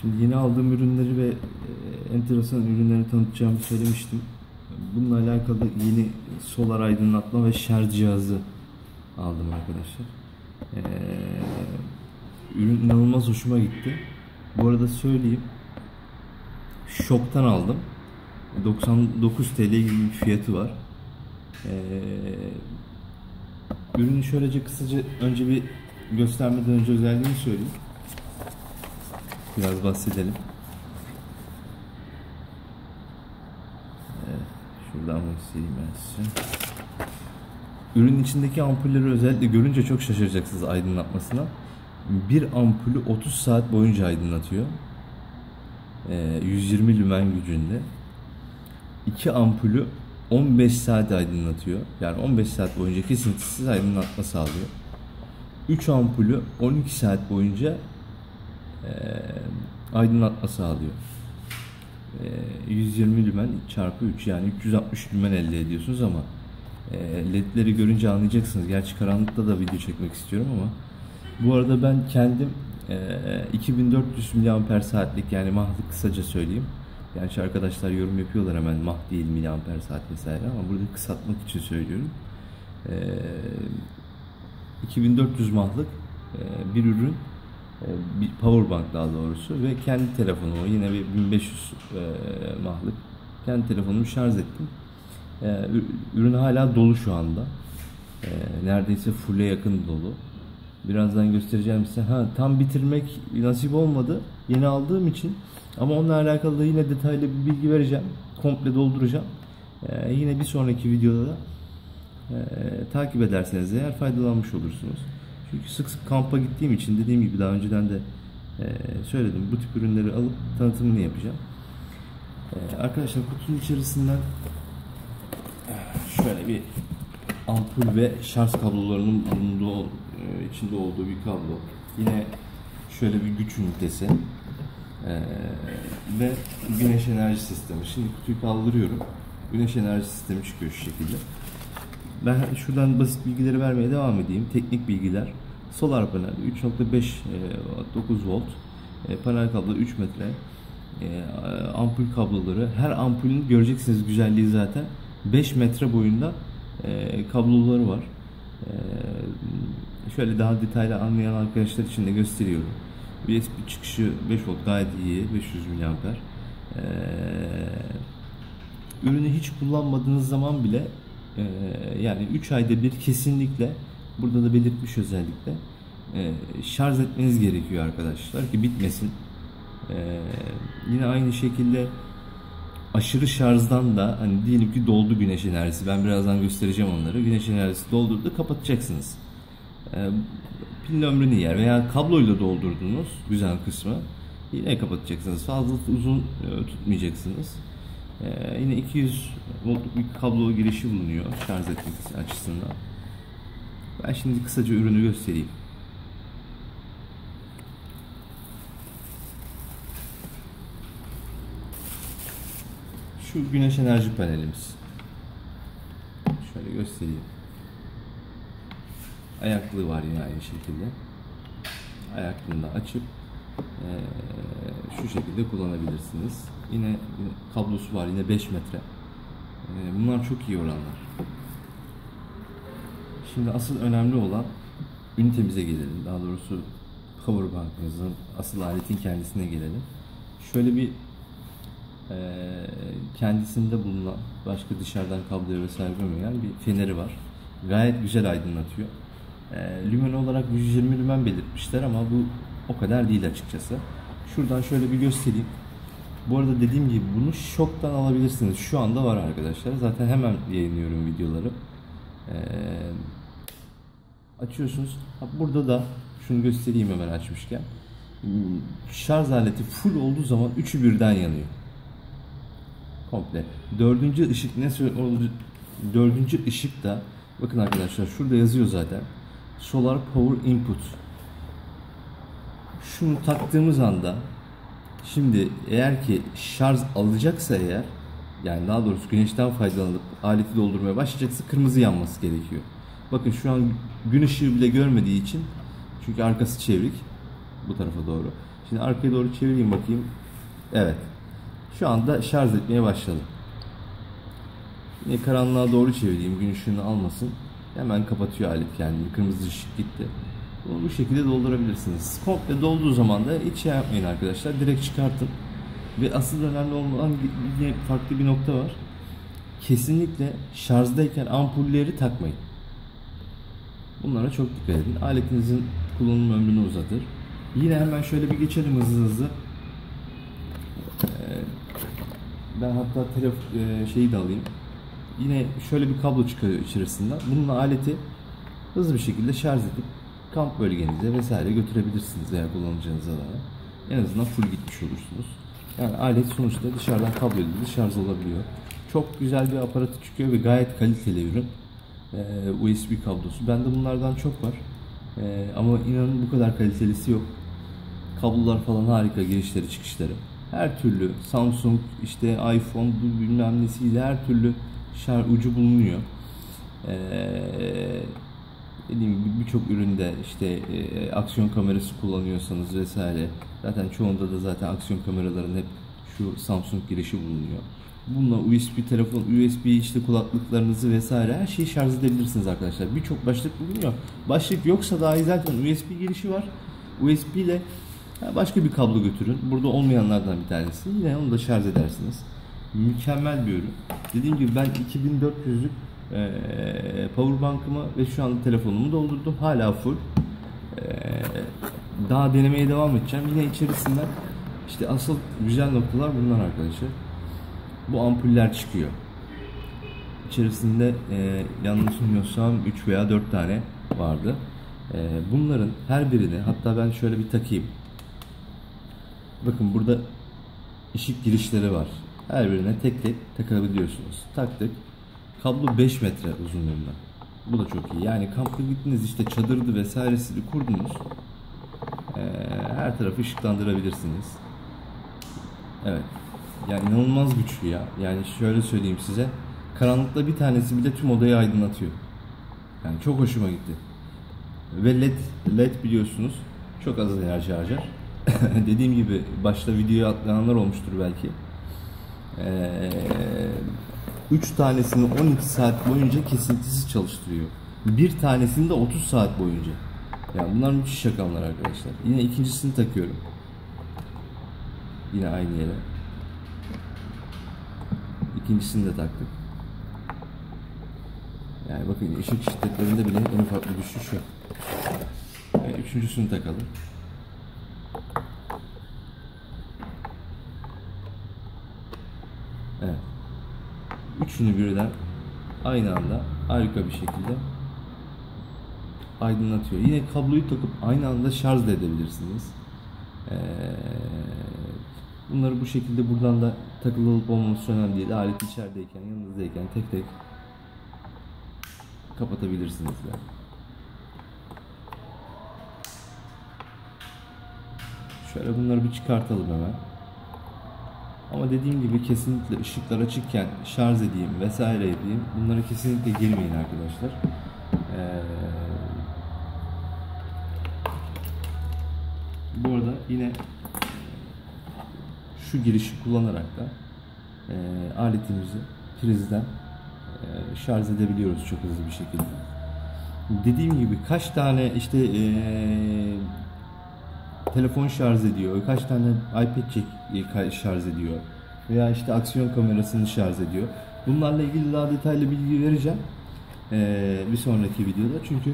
Şimdi yeni aldığım ürünleri ve e, enteresan ürünleri tanıtacağımı söylemiştim. Bununla alakalı yeni solar aydınlatma ve şarj cihazı aldım arkadaşlar. Ee, ürün inanılmaz hoşuma gitti. Bu arada söyleyeyim. Şoktan aldım. 99 TL gibi fiyatı var. Ee, ürünü şöylece kısaca önce bir göstermeden önce özelliğini söyleyeyim. Biraz bahsedelim. Şuradan göstereyim ben size. Ürün içindeki ampulleri özellikle görünce çok şaşıracaksınız aydınlatmasına. Bir ampulü 30 saat boyunca aydınlatıyor. Ee, 120 lümen gücünde. İki ampulü 15 saat aydınlatıyor. Yani 15 saat boyunca kesintisiz aydınlatma sağlıyor. 3 ampulü 12 saat boyunca aydınlatma sağlıyor. E, 120 lümen çarpı 3 yani 360 lümen elde ediyorsunuz ama ledleri görünce anlayacaksınız. Gerçi karanlıkta da video çekmek istiyorum ama bu arada ben kendim e, 2400 miliamper saatlik yani mahlı kısaca söyleyeyim. Gerçi arkadaşlar yorum yapıyorlar hemen mah değil miliamper saat vesaire ama burada kısaltmak için söylüyorum. E, 2400 mahlık bir ürün bir power bank daha doğrusu ve kendi telefonumu yine bir 1500 e, mahlık kendi telefonumu şarj ettim. E, ürün hala dolu şu anda. E, neredeyse full'e yakın dolu. Birazdan göstereceğim size. Ha, tam bitirmek nasip olmadı. Yeni aldığım için. Ama onunla alakalı da yine detaylı bir bilgi vereceğim. Komple dolduracağım. Ee, yine bir sonraki videoda da e, takip ederseniz eğer faydalanmış olursunuz. Çünkü sık sık kampa gittiğim için dediğim gibi daha önceden de e, söyledim. Bu tip ürünleri alıp tanıtımını yapacağım. E, arkadaşlar kutunun içerisinden şöyle bir ampul ve şarj kablolarının bulunduğu e, içinde olduğu bir kablo. Yine şöyle bir güç ünitesi ee, ve güneş enerji sistemi. Şimdi kutuyu kaldırıyorum. Güneş enerji sistemi çıkıyor şu şekilde. Ben şuradan basit bilgileri vermeye devam edeyim. Teknik bilgiler. Solar panel 3.5 e, 9 volt. E, panel kablo 3 metre. E, ampul kabloları. Her ampulün göreceksiniz güzelliği zaten. 5 metre boyunda e, kabloları var. E, şöyle daha detaylı anlayan arkadaşlar için de gösteriyorum. USB çıkışı 5 volt gayet iyi 500 mAh ürünü hiç kullanmadığınız zaman bile e, yani 3 ayda bir kesinlikle burada da belirtmiş özellikle e, şarj etmeniz gerekiyor arkadaşlar ki bitmesin e, yine aynı şekilde aşırı şarjdan da hani diyelim ki doldu güneş enerjisi ben birazdan göstereceğim onları güneş enerjisi doldurdu kapatacaksınız e, pilin ömrünü yer veya kabloyla doldurdunuz güzel kısmı yine kapatacaksınız. Fazla uzun e, tutmayacaksınız. E, yine 200 voltluk bir kablo girişi bulunuyor şarj etmek açısından. Ben şimdi kısaca ürünü göstereyim. Şu güneş enerji panelimiz. Şöyle göstereyim. Ayaklığı var yine aynı şekilde. Ayaklığını açıp şu şekilde kullanabilirsiniz. Yine kablosu var yine 5 metre. E, bunlar çok iyi oranlar. Şimdi asıl önemli olan ünitemize gelelim. Daha doğrusu power bankımızın asıl aletin kendisine gelelim. Şöyle bir e, kendisinde bulunan başka dışarıdan kabloya vesaire görmeyen bir feneri var. Gayet güzel aydınlatıyor. Lümen olarak 120 lümen belirtmişler ama bu o kadar değil açıkçası. Şuradan şöyle bir göstereyim. Bu arada dediğim gibi bunu şoktan alabilirsiniz. Şu anda var arkadaşlar. Zaten hemen yayınlıyorum videoları. Ee, açıyorsunuz. Burada da şunu göstereyim hemen açmışken. Şarj aleti full olduğu zaman üçü birden yanıyor. Komple. Dördüncü ışık ne? Dördüncü ışık da bakın arkadaşlar şurada yazıyor zaten. Solar Power Input. Şunu taktığımız anda şimdi eğer ki şarj alacaksa eğer yani daha doğrusu güneşten faydalanıp aleti doldurmaya başlayacaksa kırmızı yanması gerekiyor. Bakın şu an gün ışığı bile görmediği için çünkü arkası çevrik bu tarafa doğru. Şimdi arkaya doğru çevireyim bakayım. Evet. Şu anda şarj etmeye başladı. Yine karanlığa doğru çevireyim gün ışığını almasın. Hemen kapatıyor alet kendini. Kırmızı ışık gitti. Bu şekilde doldurabilirsiniz. Komple dolduğu zaman da hiç şey yapmayın arkadaşlar. Direkt çıkartın. Ve asıl önemli olan yine farklı bir nokta var. Kesinlikle şarjdayken ampulleri takmayın. Bunlara çok dikkat edin. Aletinizin kullanım ömrünü uzatır. Yine hemen şöyle bir geçelim hızlı hızlı. Ee, ben hatta telef e, şeyi de alayım. Yine şöyle bir kablo çıkıyor içerisinden. Bununla aleti hızlı bir şekilde şarj edip kamp bölgenize vesaire götürebilirsiniz veya kullanacağınız alana. En azından full gitmiş olursunuz. Yani alet sonuçta dışarıdan kablo ile şarj olabiliyor. Çok güzel bir aparatı çıkıyor ve gayet kaliteli ürün. Ee, USB kablosu. Bende bunlardan çok var. Ee, ama inanın bu kadar kalitelisi yok. Kablolar falan harika girişleri çıkışları. Her türlü Samsung işte iPhone bilmem nesiyle her türlü şarj ucu bulunuyor. Ee, dediğim gibi birçok üründe işte e, aksiyon kamerası kullanıyorsanız vesaire zaten çoğunda da zaten aksiyon kameraların hep şu Samsung girişi bulunuyor. Bununla USB telefon, USB işte kulaklıklarınızı vesaire her şeyi şarj edebilirsiniz arkadaşlar. Birçok başlık bulunuyor. Başlık yoksa dahi zaten USB girişi var. USB ile başka bir kablo götürün. Burada olmayanlardan bir tanesi. Yine onu da şarj edersiniz. Mükemmel bir ürün. Dediğim gibi ben 2400'lük e, powerbank'ımı ve şu anda telefonumu doldurdum. Hala full. E, daha denemeye devam edeceğim. Yine içerisinden işte asıl güzel noktalar bunlar arkadaşlar. Bu ampuller çıkıyor. İçerisinde e, yanlış bilmiyorsam 3 veya 4 tane vardı. E, bunların her birini hatta ben şöyle bir takayım. Bakın burada ışık girişleri var. Her birine tek tek takabiliyorsunuz. Taktık. Kablo 5 metre uzunluğunda. Bu da çok iyi. Yani kampa gittiniz işte çadırdı vesairesini kurdunuz. Ee, her tarafı ışıklandırabilirsiniz. Evet. Yani inanılmaz güçlü ya. Yani şöyle söyleyeyim size. Karanlıkta bir tanesi bile tüm odayı aydınlatıyor. Yani çok hoşuma gitti. Ve LED, LED biliyorsunuz çok az enerji harcar. Dediğim gibi başta videoya atlayanlar olmuştur belki. Ee, 3 tanesini 12 saat boyunca kesintisiz çalıştırıyor. Bir tanesini de 30 saat boyunca. Yani bunlar müthiş rakamlar arkadaşlar. Yine ikincisini takıyorum. Yine aynı yere. İkincisini de taktık. Yani bakın ışık şiddetlerinde bile en ufak bir düşüş yok. Yani üçüncüsünü takalım. Evet. Üçünü birden aynı anda harika bir şekilde aydınlatıyor. Yine kabloyu takıp aynı anda şarj da edebilirsiniz. Ee, bunları bu şekilde buradan da takılı olup olmaması önemli değil. Alet içerideyken, yanınızdayken tek tek kapatabilirsiniz de. Şöyle bunları bir çıkartalım hemen. Ama dediğim gibi kesinlikle ışıklar açıkken şarj edeyim vesaire edeyim. Bunlara kesinlikle girmeyin arkadaşlar. Ee, bu arada yine şu girişi kullanarak da e, aletimizi prizden e, şarj edebiliyoruz çok hızlı bir şekilde. Dediğim gibi kaç tane işte e, telefon şarj ediyor, kaç tane iPad şarj ediyor veya işte aksiyon kamerasını şarj ediyor. Bunlarla ilgili daha detaylı bilgi vereceğim ee, bir sonraki videoda çünkü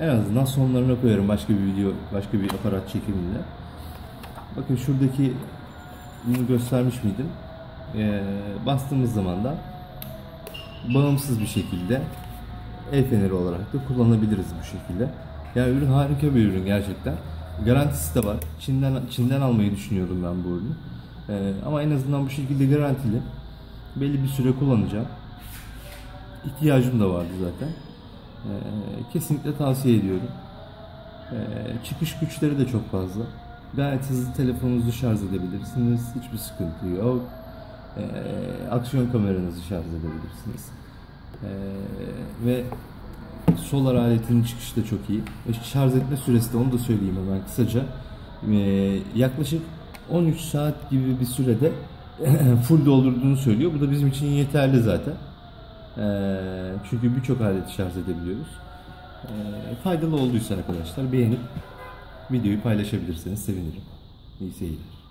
en azından sonlarına koyarım başka bir video, başka bir aparat çekiminde. Bakın şuradaki bunu göstermiş miydim? Ee, bastığımız zaman da bağımsız bir şekilde el feneri olarak da kullanabiliriz bu şekilde. Yani ürün harika bir ürün gerçekten. Garantisi de var. Çin'den Çin'den almayı düşünüyordum ben bu ürünü. Ee, ama en azından bu şekilde garantili. Belli bir süre kullanacağım. İhtiyacım da vardı zaten. Ee, kesinlikle tavsiye ediyorum. Ee, çıkış güçleri de çok fazla. Gayet hızlı telefonunuzu şarj edebilirsiniz. Hiçbir sıkıntı yok. Ee, aksiyon kameranızı şarj edebilirsiniz. Ee, ve solar aletinin çıkışı da çok iyi. Ve şarj etme süresi de onu da söyleyeyim hemen kısaca. Ee, yaklaşık 13 saat gibi bir sürede full doldurduğunu söylüyor. Bu da bizim için yeterli zaten. Ee, çünkü birçok aleti şarj edebiliyoruz. Ee, faydalı olduysa arkadaşlar beğenip videoyu paylaşabilirseniz sevinirim. İyi seyirler.